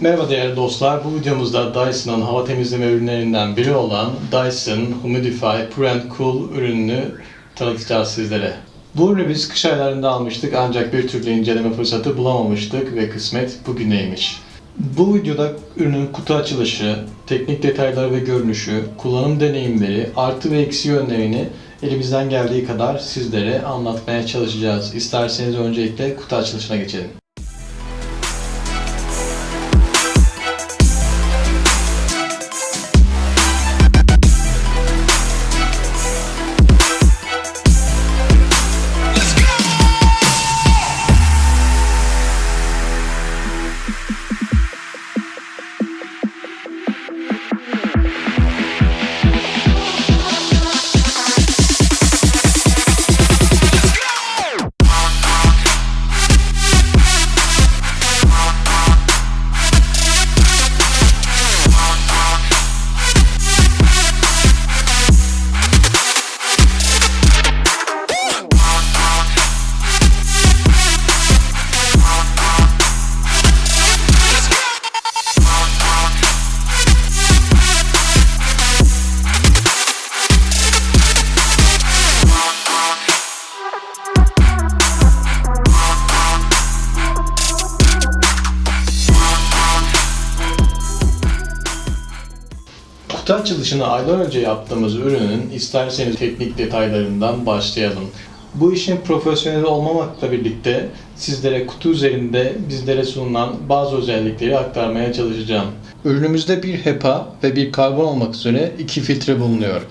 Merhaba değerli dostlar. Bu videomuzda Dyson'ın hava temizleme ürünlerinden biri olan Dyson Humidify Pure and Cool ürününü tanıtacağız sizlere. Bu ürünü biz kış aylarında almıştık ancak bir türlü inceleme fırsatı bulamamıştık ve kısmet bugüneymiş. Bu videoda ürünün kutu açılışı, teknik detayları ve görünüşü, kullanım deneyimleri, artı ve eksi yönlerini elimizden geldiği kadar sizlere anlatmaya çalışacağız. İsterseniz öncelikle kutu açılışına geçelim. Kutu açılışını aylar önce yaptığımız ürünün isterseniz teknik detaylarından başlayalım. Bu işin profesyoneli olmamakla birlikte sizlere kutu üzerinde bizlere sunulan bazı özellikleri aktarmaya çalışacağım. Ürünümüzde bir HEPA ve bir karbon olmak üzere iki filtre bulunuyor.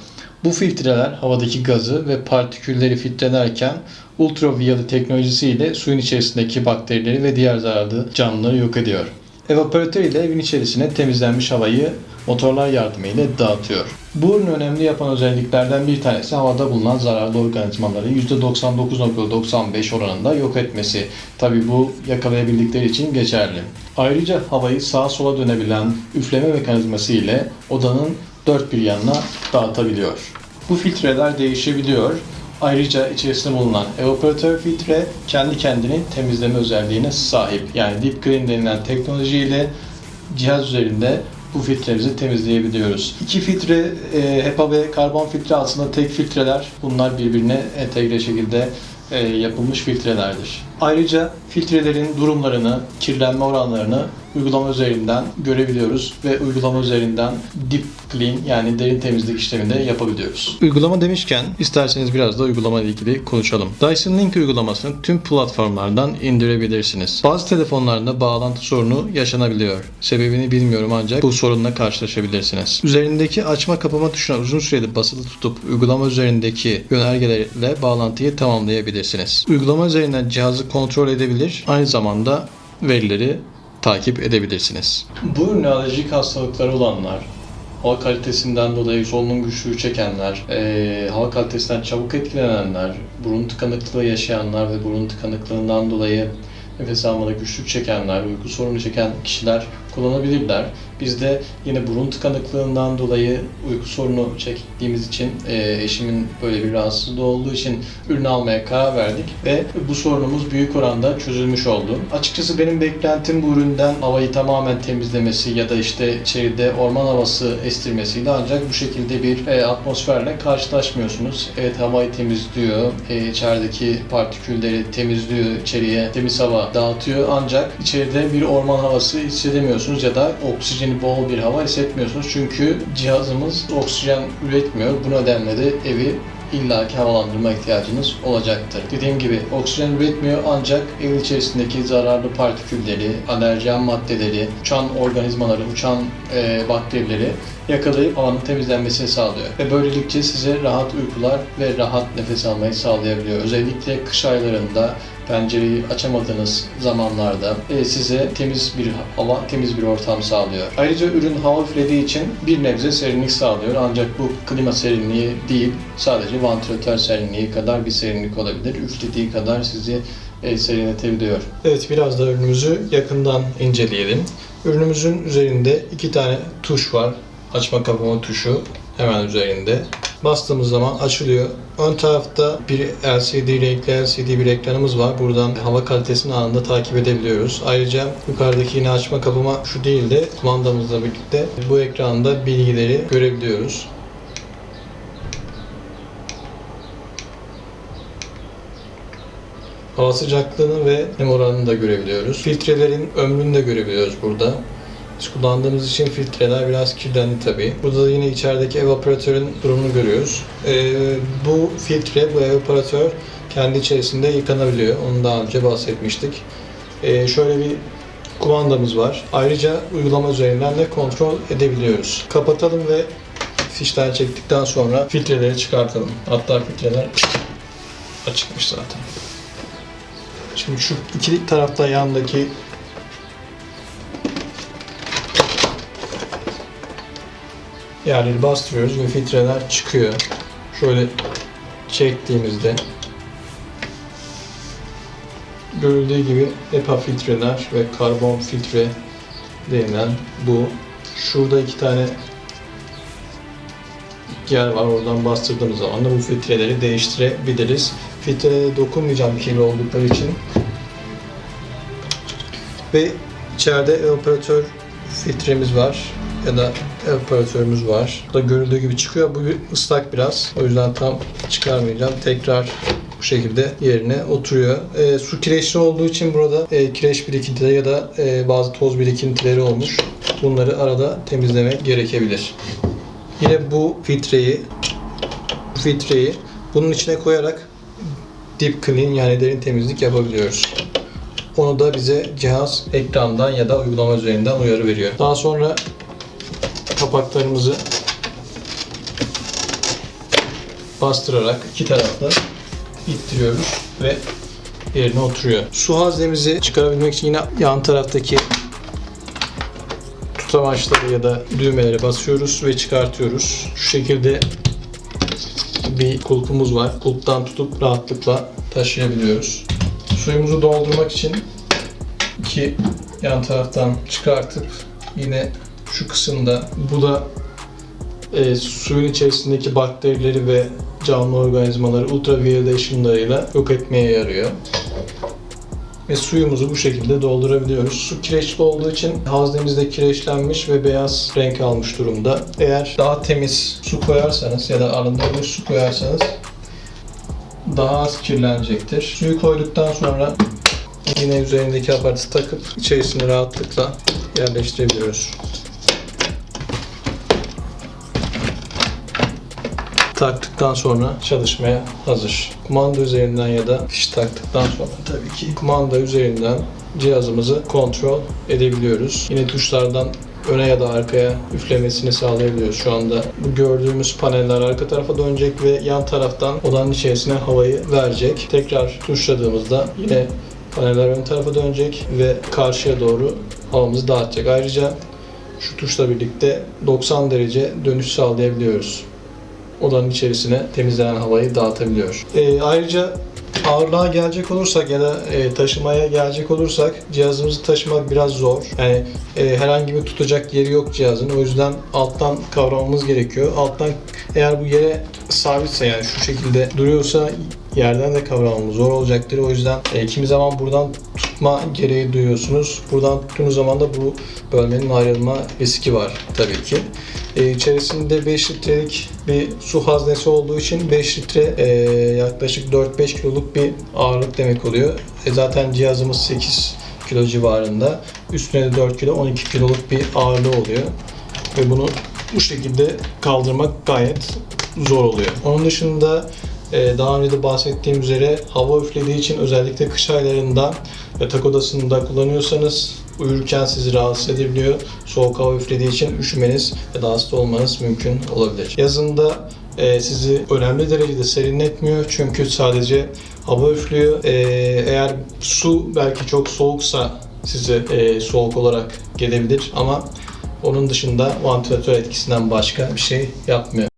Bu filtreler havadaki gazı ve partikülleri filtrelerken ultraviyole teknolojisiyle suyun içerisindeki bakterileri ve diğer zararlı canlıları yok ediyor. Evaporatör ile evin içerisine temizlenmiş havayı motorlar yardımıyla dağıtıyor. Bu ürünü önemli yapan özelliklerden bir tanesi havada bulunan zararlı organizmaları %99.95 oranında yok etmesi. Tabi bu yakalayabildikleri için geçerli. Ayrıca havayı sağa sola dönebilen üfleme mekanizması ile odanın dört bir yanına dağıtabiliyor. Bu filtreler değişebiliyor. Ayrıca içerisinde bulunan evaporatör filtre kendi kendini temizleme özelliğine sahip. Yani Deep Clean denilen teknolojiyle cihaz üzerinde bu filtremizi temizleyebiliyoruz. İki filtre e, HEPA ve karbon filtre aslında tek filtreler. Bunlar birbirine entegre şekilde e, yapılmış filtrelerdir. Ayrıca filtrelerin durumlarını, kirlenme oranlarını uygulama üzerinden görebiliyoruz ve uygulama üzerinden deep clean yani derin temizlik işleminde yapabiliyoruz. Uygulama demişken isterseniz biraz da uygulama ile ilgili konuşalım. Dyson Link uygulamasını tüm platformlardan indirebilirsiniz. Bazı telefonlarda bağlantı sorunu yaşanabiliyor. Sebebini bilmiyorum ancak bu sorunla karşılaşabilirsiniz. Üzerindeki açma kapama tuşuna uzun süreli basılı tutup uygulama üzerindeki yönergelerle bağlantıyı tamamlayabilirsiniz. Uygulama üzerinden cihazı kontrol edebilir, aynı zamanda verileri takip edebilirsiniz. Bu alerjik hastalıkları olanlar, hava kalitesinden dolayı solunum güçlüğü çekenler, eee, hava kalitesinden çabuk etkilenenler, burun tıkanıklığı yaşayanlar ve burun tıkanıklığından dolayı nefes almada güçlük çekenler, uyku sorunu çeken kişiler kullanabilirler. Biz de yine burun tıkanıklığından dolayı uyku sorunu çektiğimiz için eee, eşimin böyle bir rahatsızlığı olduğu için ürünü almaya karar verdik ve bu sorunumuz büyük oranda çözülmüş oldu. Açıkçası benim beklentim bu üründen havayı tamamen temizlemesi ya da işte içeride orman havası estirmesiydi ancak bu şekilde bir e, atmosferle karşılaşmıyorsunuz. Evet havayı temizliyor, e, içerideki partikülleri temizliyor, içeriye temiz hava dağıtıyor ancak içeride bir orman havası hissedemiyorsunuz ya da oksijeni bol bir hava hissetmiyorsunuz. Çünkü cihazımız oksijen üretmiyor. Bu nedenle de evi illaki havalandırma ihtiyacınız olacaktır. Dediğim gibi oksijen üretmiyor ancak evin içerisindeki zararlı partikülleri, alerjen maddeleri, uçan organizmaları, uçan e, bakterileri yakalayıp havanın temizlenmesini sağlıyor. Ve böylelikle size rahat uykular ve rahat nefes almayı sağlayabiliyor. Özellikle kış aylarında pencereyi açamadığınız zamanlarda e, size temiz bir hava, temiz bir ortam sağlıyor. Ayrıca ürün hava üflediği için bir nebze serinlik sağlıyor. Ancak bu klima serinliği değil, sadece vantilatör serinliği kadar bir serinlik olabilir. Üflediği kadar sizi e, serinletebiliyor. Evet, biraz da ürünümüzü yakından inceleyelim. Ürünümüzün üzerinde iki tane tuş var. Açma kapama tuşu hemen üzerinde. Bastığımız zaman açılıyor Ön tarafta bir LCD, renkli LCD bir ekranımız var. Buradan hava kalitesini anında takip edebiliyoruz. Ayrıca yukarıdaki yine açma kapama şu değil de kumandamızla birlikte bu ekranda bilgileri görebiliyoruz. Hava sıcaklığını ve nem oranını da görebiliyoruz. Filtrelerin ömrünü de görebiliyoruz burada. Kullandığımız için filtreler biraz kirlendi tabii. Burada da yine içerideki evaporatörün durumunu görüyoruz. Ee, bu filtre, bu evaporatör kendi içerisinde yıkanabiliyor. Onu daha önce bahsetmiştik. Ee, şöyle bir kumandamız var. Ayrıca uygulama üzerinden de kontrol edebiliyoruz. Kapatalım ve fişten çektikten sonra filtreleri çıkartalım. Hatta filtreler açıkmış zaten. Şimdi şu iki tarafta yandaki yerleri bastırıyoruz ve filtreler çıkıyor. Şöyle çektiğimizde görüldüğü gibi EPA filtreler ve karbon filtre denilen bu. Şurada iki tane yer var. Oradan bastırdığımız zaman da bu filtreleri değiştirebiliriz. Filtrelere dokunmayacağım kirli oldukları için. Ve içeride operatör filtremiz var ya da operatörümüz var. Bu da görüldüğü gibi çıkıyor. Bu ıslak biraz. O yüzden tam çıkarmayacağım. Tekrar bu şekilde yerine oturuyor. E, su kireçli olduğu için burada e, kireç birikintileri ya da e, bazı toz birikintileri olmuş. Bunları arada temizlemek gerekebilir. Yine bu filtreyi bu filtreyi bunun içine koyarak deep clean yani derin temizlik yapabiliyoruz. Onu da bize cihaz ekrandan ya da uygulama üzerinden uyarı veriyor. Daha sonra kapaklarımızı bastırarak iki tarafta ittiriyoruz ve yerine oturuyor. Su haznemizi çıkarabilmek için yine yan taraftaki tutamaçları ya da düğmelere basıyoruz ve çıkartıyoruz. Şu şekilde bir kulpumuz var. Kulptan tutup rahatlıkla taşıyabiliyoruz. Suyumuzu doldurmak için iki yan taraftan çıkartıp yine şu kısımda bu da e, suyun içerisindeki bakterileri ve canlı organizmaları ultraviyole ışınlarıyla yok etmeye yarıyor. Ve suyumuzu bu şekilde doldurabiliyoruz. Su kireçli olduğu için haznemizde kireçlenmiş ve beyaz renk almış durumda. Eğer daha temiz su koyarsanız ya da arındırılmış su koyarsanız daha az kirlenecektir. Suyu koyduktan sonra yine üzerindeki aparatı takıp içerisine rahatlıkla yerleştirebiliyoruz. Taktıktan sonra çalışmaya hazır. Kumanda üzerinden ya da fiş taktıktan sonra tabii ki kumanda üzerinden cihazımızı kontrol edebiliyoruz. Yine tuşlardan öne ya da arkaya üflemesini sağlayabiliyoruz. Şu anda bu gördüğümüz paneller arka tarafa dönecek ve yan taraftan odanın içerisine havayı verecek. Tekrar tuşladığımızda yine paneller ön tarafa dönecek ve karşıya doğru havamızı dağıtacak. Ayrıca şu tuşla birlikte 90 derece dönüş sağlayabiliyoruz odanın içerisine temizlenen havayı dağıtabiliyor. E, ayrıca ağırlığa gelecek olursak ya da e, taşımaya gelecek olursak cihazımızı taşımak biraz zor. Yani e, herhangi bir tutacak yeri yok cihazın. O yüzden alttan kavramamız gerekiyor. Alttan eğer bu yere sabitse yani şu şekilde duruyorsa yerden de kavramamız zor olacaktır. O yüzden e, kimi zaman buradan tutma gereği duyuyorsunuz. Buradan tuttuğunuz zaman da bu bölmenin ayrılma riski var tabii ki. E, içerisinde 5 litrelik bir su haznesi olduğu için 5 litre e, yaklaşık 4-5 kiloluk bir ağırlık demek oluyor. E, zaten cihazımız 8 kilo civarında. Üstüne de 4 kilo 12 kiloluk bir ağırlığı oluyor. Ve bunu bu şekilde kaldırmak gayet zor oluyor. Onun dışında e, daha önce de bahsettiğim üzere hava üflediği için özellikle kış aylarında yatak odasında kullanıyorsanız uyurken sizi rahatsız edebiliyor. Soğuk hava üflediği için üşümeniz ya da hasta olmanız mümkün olabilir. Yazında e, sizi önemli derecede serinletmiyor çünkü sadece hava üflüyor. E, eğer su belki çok soğuksa size e, soğuk olarak gelebilir ama onun dışında vantilatör etkisinden başka bir şey yapmıyor.